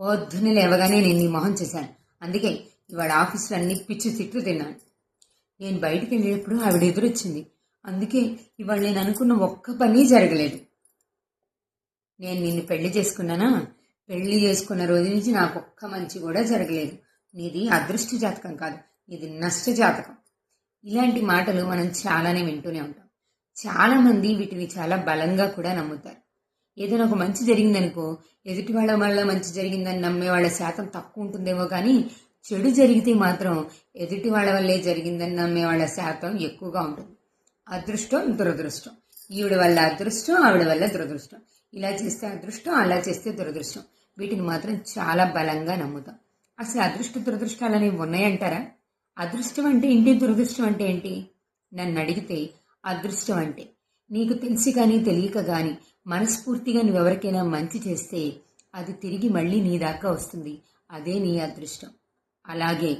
పొద్దున్నే లేవగానే నేను నీ మొహం చేశాను. అందుకే ఇవాళ ఆఫీసులో అన్ని పిచ్చి తిట్లు తిన్నాను. నేను బయటికి వెళ్ళేటప్పుడు ఆవిడ ఎదురొచ్చింది. అందుకే ఇవాళ నేను అనుకున్న ఒక్క పని జరగలేదు. నేను నిన్ను పెళ్ళి చేసుకున్నానా? పెళ్ళి చేసుకున్న రోజు నుంచి నాకు ఒక్క మంచి కూడా జరగలేదు. నీది అదృష్ట జాతకం కాదు. నీది నష్ట జాతకం. ఇలాంటి మాటలు మనం చాలానే వింటూనే ఉంటాం. చాలామంది వీటిని చాలా బలంగా కూడా నమ్ముతారు. ఏదైనా ఒక మంచి జరిగిందనుకో ఎదుటి వాళ్ళ వల్ల మంచి జరిగిందని నమ్మే వాళ్ళ శాతం తక్కువ ఉంటుందేమో కానీ చెడు జరిగితే మాత్రం ఎదుటి వాళ్ళ వల్లే జరిగిందని నమ్మే వాళ్ళ శాతం ఎక్కువగా ఉంటుంది. అదృష్టం దురదృష్టం. ఈవిడ వల్ల అదృష్టం ఆవిడ వల్ల దురదృష్టం. ఇలా చేస్తే అదృష్టం అలా చేస్తే దురదృష్టం. వీటిని మాత్రం చాలా బలంగా నమ్ముతాం. అసలు అదృష్ట దురదృష్టాలు అనేవి ఉన్నాయంటారా? అదృష్టం అంటే ఏంటి? దురదృష్టం అంటే ఏంటి? నన్ను అడిగితే అదృష్టం అంటే. నీకు తెలిసి కానీ తెలియక కానీ మనస్ఫూర్తిగా నువ్వెవరికైనా మంచి చేస్తే అది తిరిగి మళ్ళీ నీ దాకా వస్తుంది. అదే నీ అదృష్టం. అలాగే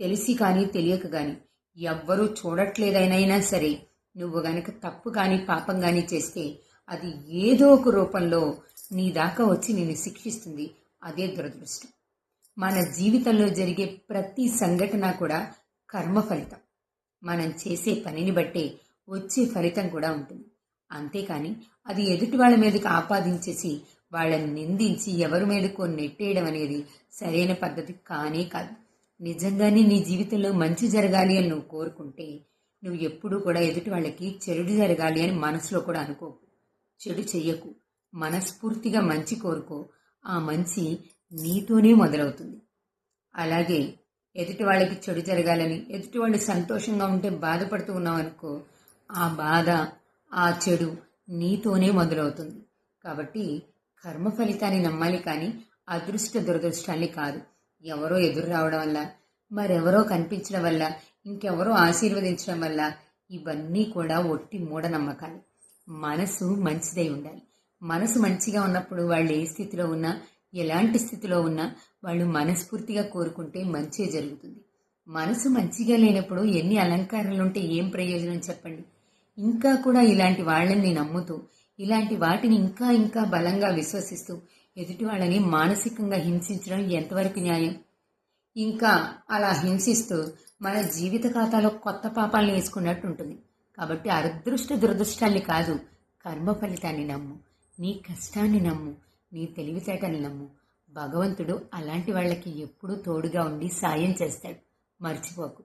తెలిసి కానీ తెలియక కానీ ఎవ్వరూ చూడట్లేదైనా సరే నువ్వు గనక తప్పు కానీ పాపం కానీ చేస్తే అది ఏదో ఒక రూపంలో నీ దాకా వచ్చి నిన్ను శిక్షిస్తుంది. అదే దురదృష్టం. మన జీవితంలో జరిగే ప్రతి సంఘటన కూడా కర్మ ఫలితం. మనం చేసే పనిని బట్టే వచ్చే ఫలితం కూడా ఉంటుంది. అంతేకాని అది ఎదుటి వాళ్ళ మీదకి ఆపాదించేసి వాళ్ళని నిందించి ఎవరి మీదకో నెట్టేయడం అనేది సరైన పద్ధతి కానే కాదు. నిజంగానే నీ జీవితంలో మంచి జరగాలి అని నువ్వు కోరుకుంటే నువ్వు ఎప్పుడూ కూడా ఎదుటి వాళ్ళకి చెడు జరగాలి అని మనసులో కూడా అనుకోకు. చెడు చెయ్యకు. మనస్ఫూర్తిగా మంచి కోరుకో. ఆ మంచి నీతోనే మొదలవుతుంది. అలాగే ఎదుటి వాళ్ళకి చెడు జరగాలని ఎదుటి వాళ్ళు సంతోషంగా ఉంటే బాధపడుతూ ఉన్నావనుకో ఆ బాధ ఆ చెడు నీతోనే మొదలవుతుంది. కాబట్టి కర్మ ఫలితాన్ని నమ్మాలి కానీ అదృష్ట దురదృష్టాన్ని కాదు. ఎవరో ఎదురు రావడం వల్ల మరెవరో కనిపించడం వల్ల ఇంకెవరో ఆశీర్వదించడం వల్ల ఇవన్నీ కూడా ఒట్టి మూఢనమ్మకాలు మనసు మంచిదై ఉండాలి. మనసు మంచిగా ఉన్నప్పుడు వాళ్ళు ఏ స్థితిలో ఉన్నా ఎలాంటి స్థితిలో ఉన్నా వాళ్ళు మనస్ఫూర్తిగా కోరుకుంటే మంచే జరుగుతుంది. మనసు మంచిగా లేనప్పుడు ఎన్ని అలంకారాలుంటే ఏం ప్రయోజనం చెప్పండి? ఇంకా కూడా ఇలాంటి వాళ్ళని నమ్ముతూ ఇలాంటి వాటిని ఇంకా ఇంకా బలంగా విశ్వసిస్తూ ఎదుటి వాళ్ళని మానసికంగా హింసించడం ఎంతవరకు న్యాయం? ఇంకా అలా హింసిస్తూ మన జీవిత ఖాతాలో కొత్త పాపాలను వేసుకున్నట్టు ఉంటుంది. కాబట్టి అదృష్ట దురదృష్టాన్ని కాదు కర్మ ఫలితాన్ని నమ్ము. నీ కష్టాన్ని నమ్ము నీ తెలివితేటని నమ్ము. భగవంతుడు అలాంటి వాళ్ళకి ఎప్పుడూ తోడుగా ఉండి సాయం చేస్తాడు. మర్చిపోకు.